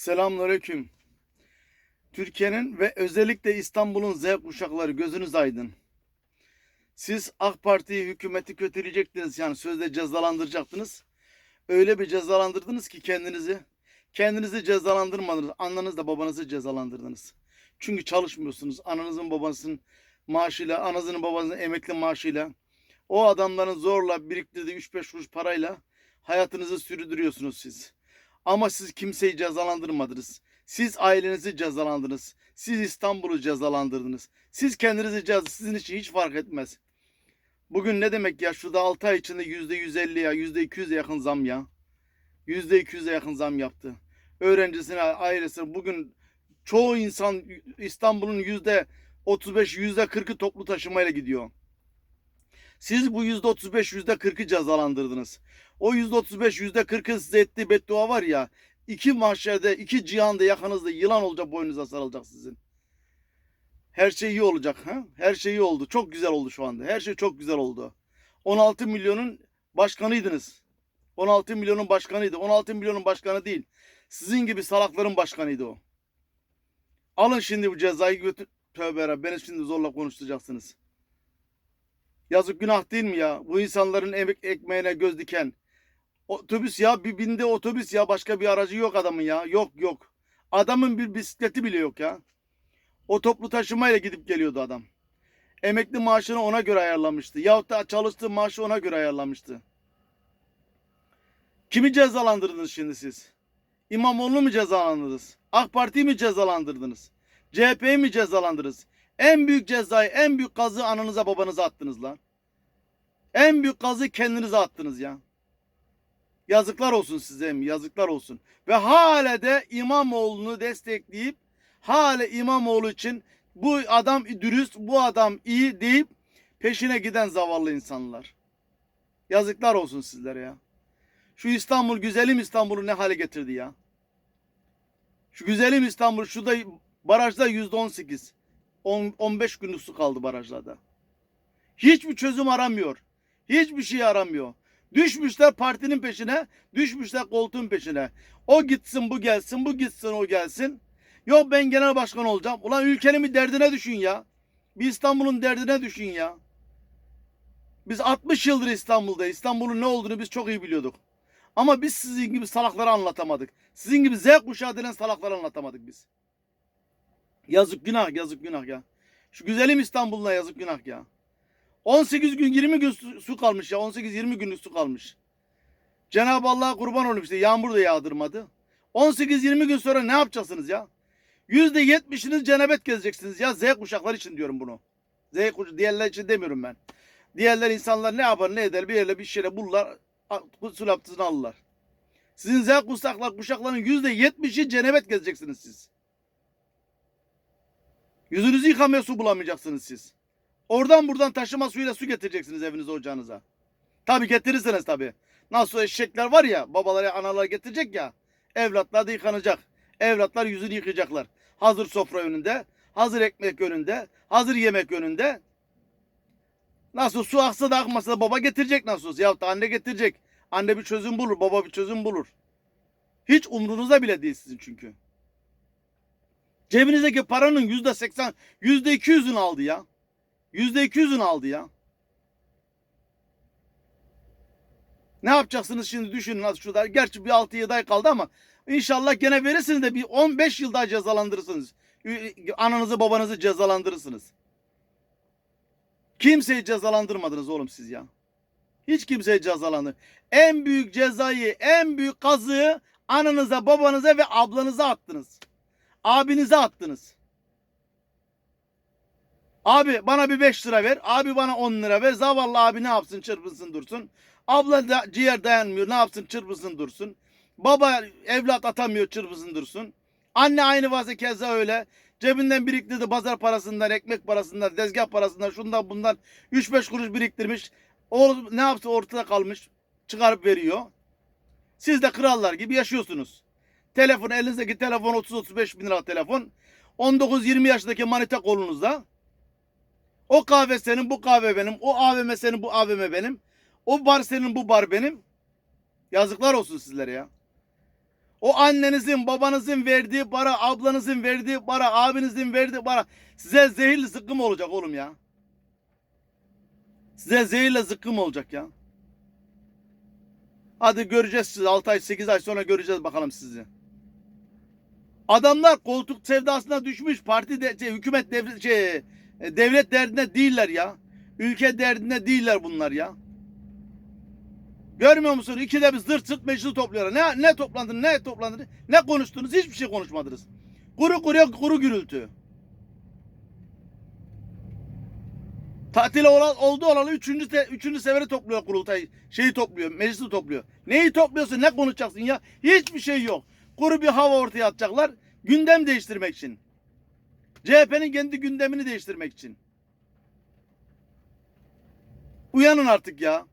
Selamünaleyküm. Türkiye'nin ve özellikle İstanbul'un Z kuşakları gözünüz aydın. Siz AK Parti'yi hükümeti kötüleyecektiniz yani sözde cezalandıracaktınız. Öyle bir cezalandırdınız ki kendinizi. Kendinizi cezalandırmadınız. Annenizle babanızı cezalandırdınız. Çünkü çalışmıyorsunuz. Ananızın babasının maaşıyla, anasının babanızın emekli maaşıyla, o adamların zorla biriktirdiği 3-5 kuruş parayla hayatınızı sürdürüyorsunuz siz. Ama siz kimseyi cezalandırmadınız. Siz ailenizi cezalandınız. Siz İstanbul'u cezalandırdınız. Siz kendinizi ceza, sizin için hiç fark etmez. Bugün ne demek ya? Şurada 6 ay içinde %150 ya, %200'e yakın zam ya. %200'e yakın zam yaptı. Öğrencisine, ailesine bugün çoğu insan İstanbul'un yüzde 35, yüzde 40'ı toplu taşımayla gidiyor. Siz bu yüzde 35, yüzde 40'ı cezalandırdınız. O yüzde 35, yüzde 40'ı size ettiği beddua var ya, iki mahşerde, iki cihanda yakanızda yılan olacak, boynunuza sarılacak sizin. Her şey iyi olacak. Ha? Her şey iyi oldu. Çok güzel oldu şu anda. Her şey çok güzel oldu. 16 milyonun başkanıydınız. 16 milyonun başkanıydı. 16 milyonun başkanı değil. Sizin gibi salakların başkanıydı o. Alın şimdi bu cezayı götür. Tövbe yarabbim, beni şimdi zorla konuşturacaksınız. Yazık günah değil mi ya? Bu insanların emek ekmeğine göz diken. Otobüs ya bir binde otobüs ya başka bir aracı yok adamın ya. Yok yok. Adamın bir bisikleti bile yok ya. O toplu taşımayla gidip geliyordu adam. Emekli maaşını ona göre ayarlamıştı. Yahut da çalıştığı maaşı ona göre ayarlamıştı. Kimi cezalandırdınız şimdi siz? İmamoğlu'nu mu cezalandırdınız? AK Parti'yi mi cezalandırdınız? CHP'yi mi cezalandırdınız? En büyük cezayı, en büyük kazı ananıza babanıza attınız lan. En büyük kazı kendinize attınız ya. Yazıklar olsun size mi? Yazıklar olsun. Ve hala de İmamoğlu'nu destekleyip hala İmamoğlu için bu adam dürüst, bu adam iyi deyip peşine giden zavallı insanlar. Yazıklar olsun sizlere ya. Şu İstanbul, güzelim İstanbul'u ne hale getirdi ya. Şu güzelim İstanbul, şurada barajda yüzde on sekiz. 15 günlük su kaldı barajlarda. Hiçbir çözüm aramıyor. Hiçbir şey aramıyor. Düşmüşler partinin peşine, düşmüşler koltuğun peşine. O gitsin bu gelsin, bu gitsin o gelsin. Yok ben genel başkan olacağım. Ulan ülkenin bir derdine düşün ya. Bir İstanbul'un derdine düşün ya. Biz 60 yıldır İstanbul'da. İstanbul'un ne olduğunu biz çok iyi biliyorduk. Ama biz sizin gibi salakları anlatamadık. Sizin gibi Z kuşağı denen salakları anlatamadık biz. Yazık günah, yazık günah ya. Şu güzelim İstanbul'una yazık günah ya. 18 gün 20 gün su, kalmış ya. 18-20 günlük su kalmış. Cenab-ı Allah'a kurban olayım işte. Yağmur da yağdırmadı. 18-20 gün sonra ne yapacaksınız ya? %70'iniz cenabet gezeceksiniz ya. Z kuşaklar için diyorum bunu. Z kuşak diğerler için demiyorum ben. Diğerler insanlar ne yapar ne eder bir yerle bir şeyle bulurlar. Su laptısını alırlar. Sizin Z kuşaklar kuşakların %70'i cenabet gezeceksiniz siz. Yüzünüzü yıkamaya su bulamayacaksınız siz. Oradan buradan taşıma suyuyla su getireceksiniz evinize ocağınıza. Tabi getirirseniz tabi. Nasıl eşekler var ya babaları analar getirecek ya. Evlatlar da yıkanacak. Evlatlar yüzünü yıkayacaklar. Hazır sofra önünde. Hazır ekmek önünde. Hazır yemek önünde. Nasıl su aksa da akmasa da baba getirecek nasıl. Yahut da anne getirecek. Anne bir çözüm bulur. Baba bir çözüm bulur. Hiç umrunuzda bile değil sizin çünkü. Cebinizdeki paranın yüzde seksen, yüzde iki yüzünü aldı ya. Yüzde iki yüzünü aldı ya. Ne yapacaksınız şimdi düşünün az şurada. Gerçi bir 6-7 ay kaldı ama inşallah gene verirsiniz de bir 15 yıl daha cezalandırırsınız. Ananızı babanızı cezalandırırsınız. Kimseyi cezalandırmadınız oğlum siz ya. Hiç kimseyi cezalandır. En büyük cezayı, en büyük kazığı ananıza, babanıza ve ablanıza attınız. Abinize attınız. Abi bana bir 5 lira ver. Abi bana 10 lira ver. Zavallı abi ne yapsın çırpınsın dursun. Abla da ciğer dayanmıyor. Ne yapsın çırpınsın dursun. Baba evlat atamıyor çırpınsın dursun. Anne aynı vaziyet keza öyle. Cebinden biriktirdi pazar parasından, ekmek parasından, tezgah parasından, şundan bundan 3-5 kuruş biriktirmiş. O ne yaptı ortada kalmış. Çıkarıp veriyor. Siz de krallar gibi yaşıyorsunuz. Telefon elinizdeki telefon 30-35 bin lira telefon. 19-20 yaşındaki manita kolunuzda. O kahve senin, bu kahve benim. O AVM senin, bu AVM benim. O bar senin, bu bar benim. Yazıklar olsun sizlere ya. O annenizin, babanızın verdiği para, ablanızın verdiği para, abinizin verdiği para size zehirli zıkkım olacak oğlum ya. Size zehirle zıkkım olacak ya. Hadi göreceğiz sizi. 6 ay 8 ay sonra göreceğiz bakalım sizi. Adamlar koltuk sevdasına düşmüş. Parti de, şey, hükümet devlet, şey, e, devlet derdinde değiller ya. Ülke derdinde değiller bunlar ya. Görmüyor musun? İkide bir zırt zırt meclisi topluyorlar. Ne, ne toplandınız, ne toplandınız, ne konuştunuz? Hiçbir şey konuşmadınız. Kuru kuru kuru gürültü. Tatil olan, oldu olalı üçüncü, te, üçüncü seferi topluyor kurultay. Şeyi topluyor, meclisi topluyor. Neyi topluyorsun, ne konuşacaksın ya? Hiçbir şey yok. Kuru bir hava ortaya atacaklar. Gündem değiştirmek için. CHP'nin kendi gündemini değiştirmek için. Uyanın artık ya.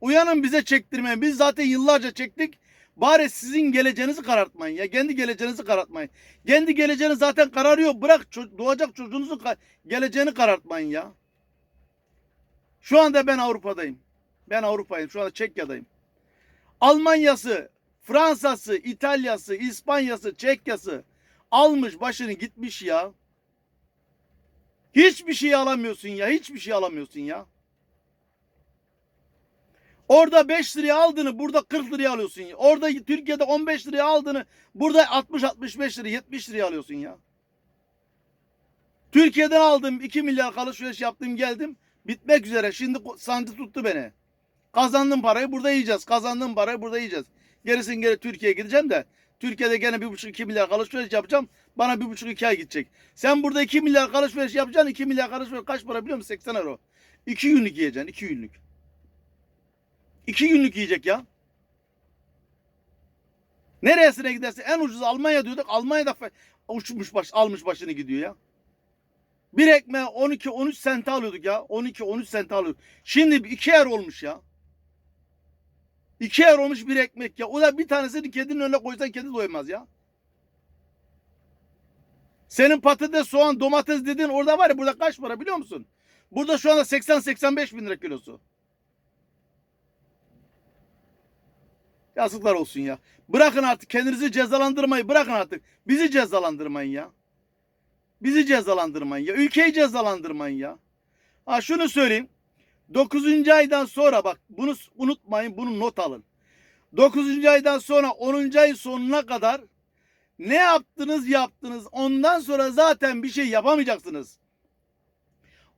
Uyanın bize çektirmeyin. Biz zaten yıllarca çektik. Bari sizin geleceğinizi karartmayın ya. Kendi geleceğinizi karartmayın. Kendi geleceğiniz zaten kararıyor. Bırak doğacak çocuğunuzun geleceğini karartmayın ya. Şu anda ben Avrupa'dayım. Ben Avrupa'yım. Şu anda Çekya'dayım. Almanya'sı, Fransa'sı, İtalya'sı, İspanya'sı, Çekya'sı almış başını gitmiş ya. Hiçbir şey alamıyorsun ya. Hiçbir şey alamıyorsun ya. Orada 5 liraya aldığını burada 40 liraya alıyorsun ya. Orada Türkiye'de 15 liraya aldığını burada 60-65 liraya 70 liraya alıyorsun ya. Türkiye'den aldım 2 milyar alışveriş yaptım geldim. Bitmek üzere. Şimdi sancı tuttu beni. Kazandım parayı burada yiyeceğiz. Kazandığım parayı burada yiyeceğiz. Gerisin geri Türkiye'ye gideceğim de Türkiye'de gene 1,5-2 milyar alışveriş yapacağım. Bana 1,5-2 ay gidecek. Sen burada 2 milyar alışveriş yapacaksın. 2 milyar alışveriş kaç para biliyor musun? 80 euro. 2 günlük yiyeceksin. 2 günlük. 2 günlük yiyecek ya. Neresine gidersin? En ucuz Almanya diyorduk. Almanya'da uçmuş baş, almış başını gidiyor ya. Bir ekmeğe 12-13 sente alıyorduk ya. 12-13 sente alıyorduk. Şimdi 2 er olmuş ya. 2 er olmuş bir ekmek ya. O da bir tanesini kedinin önüne koysan kedi doymaz ya. Senin patates, soğan, domates dediğin orada var ya burada kaç para biliyor musun? Burada şu anda 80-85 bin lira kilosu. Yazıklar olsun ya. Bırakın artık kendinizi cezalandırmayı bırakın artık. Bizi cezalandırmayın ya. Bizi cezalandırmayın ya. Ülkeyi cezalandırmayın ya. Ha şunu söyleyeyim. 9. aydan sonra bak bunu unutmayın bunu not alın. 9. aydan sonra 10. ay sonuna kadar ne yaptınız yaptınız. Ondan sonra zaten bir şey yapamayacaksınız.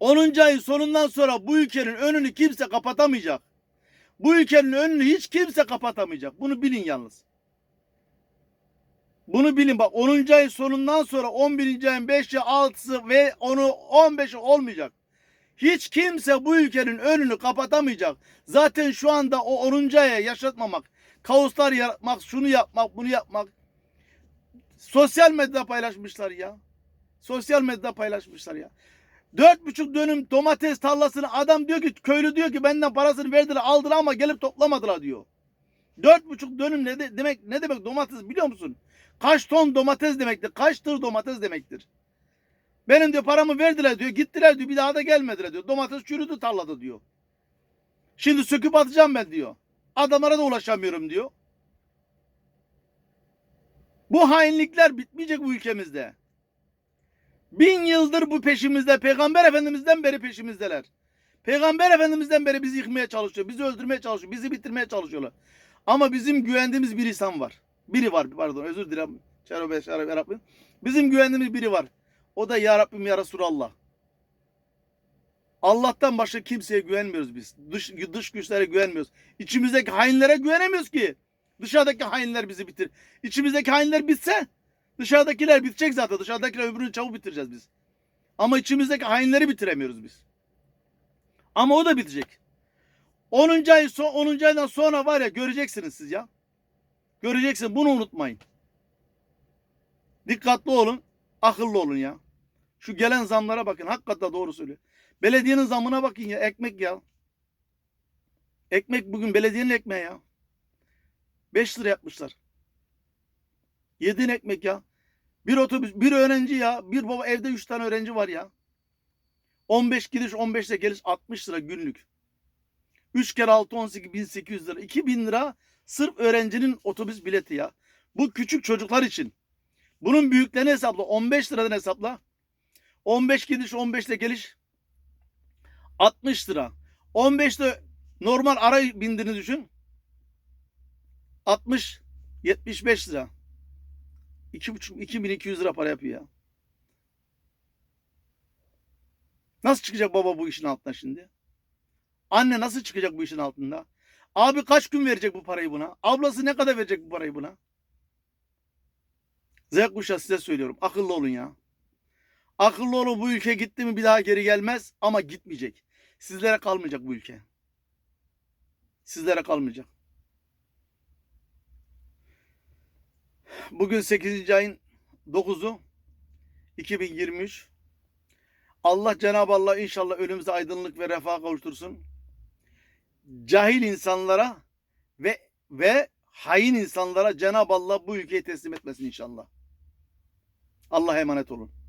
10. ayın sonundan sonra bu ülkenin önünü kimse kapatamayacak. Bu ülkenin önünü hiç kimse kapatamayacak. Bunu bilin yalnız. Bunu bilin bak 10. ayın sonundan sonra 11. ayın 5'i 6'sı ve 10'u 15'i olmayacak. Hiç kimse bu ülkenin önünü kapatamayacak. Zaten şu anda o 10. aya yaşatmamak, kaoslar yaratmak, şunu yapmak, bunu yapmak. Sosyal medyada paylaşmışlar ya. Sosyal medyada paylaşmışlar ya. Dört buçuk dönüm domates tarlasını adam diyor ki köylü diyor ki benden parasını verdiler aldılar ama gelip toplamadılar diyor. Dört buçuk dönüm ne de, demek ne demek domates biliyor musun? Kaç ton domates demektir? Kaç tır domates demektir? Benim diyor paramı verdiler diyor. Gittiler diyor. Bir daha da gelmediler diyor. Domates çürüdü tarlada diyor. Şimdi söküp atacağım ben diyor. Adamlara da ulaşamıyorum diyor. Bu hainlikler bitmeyecek bu ülkemizde. Bin yıldır bu peşimizde. Peygamber Efendimiz'den beri peşimizdeler. Peygamber Efendimiz'den beri bizi yıkmaya çalışıyor. Bizi öldürmeye çalışıyor. Bizi bitirmeye çalışıyorlar. Ama bizim güvendiğimiz bir insan var. Biri var. Pardon özür dilerim. Şerebe Rabbim. Bizim güvendiğimiz biri var. O da ya Rabbim ya Resulallah. Allah'tan başka kimseye güvenmiyoruz biz. Dış, dış güçlere güvenmiyoruz. İçimizdeki hainlere güvenemiyoruz ki. Dışarıdaki hainler bizi bitir. İçimizdeki hainler bitse dışarıdakiler bitecek zaten. Dışarıdakiler ömrünü çabuk bitireceğiz biz. Ama içimizdeki hainleri bitiremiyoruz biz. Ama o da bitecek. 10. ay son 10. aydan sonra var ya göreceksiniz siz ya. Göreceksin bunu unutmayın. Dikkatli olun, akıllı olun ya. Şu gelen zamlara bakın. Hakikaten doğru söylüyor. Belediyenin zamına bakın ya. Ekmek ya. Ekmek bugün belediyenin ekmeği ya. 5 lira yapmışlar. Yediğin ekmek ya. Bir otobüs, bir öğrenci ya. Bir baba evde 3 tane öğrenci var ya. 15 gidiş 15 de geliş 60 lira günlük. 3 kere 6 18 1800 lira. 2000 lira sırf öğrencinin otobüs bileti ya. Bu küçük çocuklar için. Bunun büyüklerini hesapla. 15 liradan hesapla. 15 gidiş 15 ile geliş 60 lira. 15 de normal ara bindiğini düşün. 60 75 lira. 2,5 2200 lira para yapıyor ya. Nasıl çıkacak baba bu işin altına şimdi? Anne nasıl çıkacak bu işin altında? Abi kaç gün verecek bu parayı buna? Ablası ne kadar verecek bu parayı buna? Z kuşağı size söylüyorum. Akıllı olun ya. Akıllı olun bu ülke gitti mi bir daha geri gelmez ama gitmeyecek. Sizlere kalmayacak bu ülke. Sizlere kalmayacak. Bugün 8. ayın 9'u 2023. Allah Cenab-ı Allah inşallah önümüze aydınlık ve refah kavuştursun. Cahil insanlara ve ve hain insanlara Cenab-ı Allah bu ülkeyi teslim etmesin inşallah. Allah'a emanet olun.